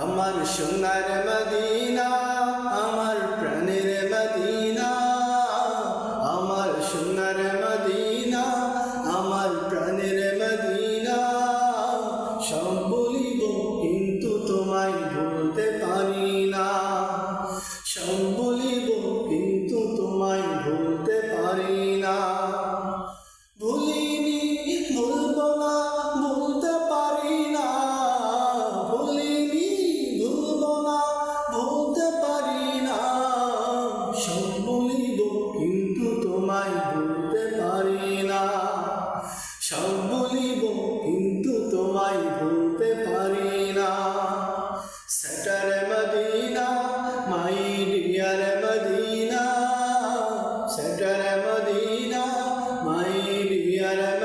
আমার সোনার Medina Yeah.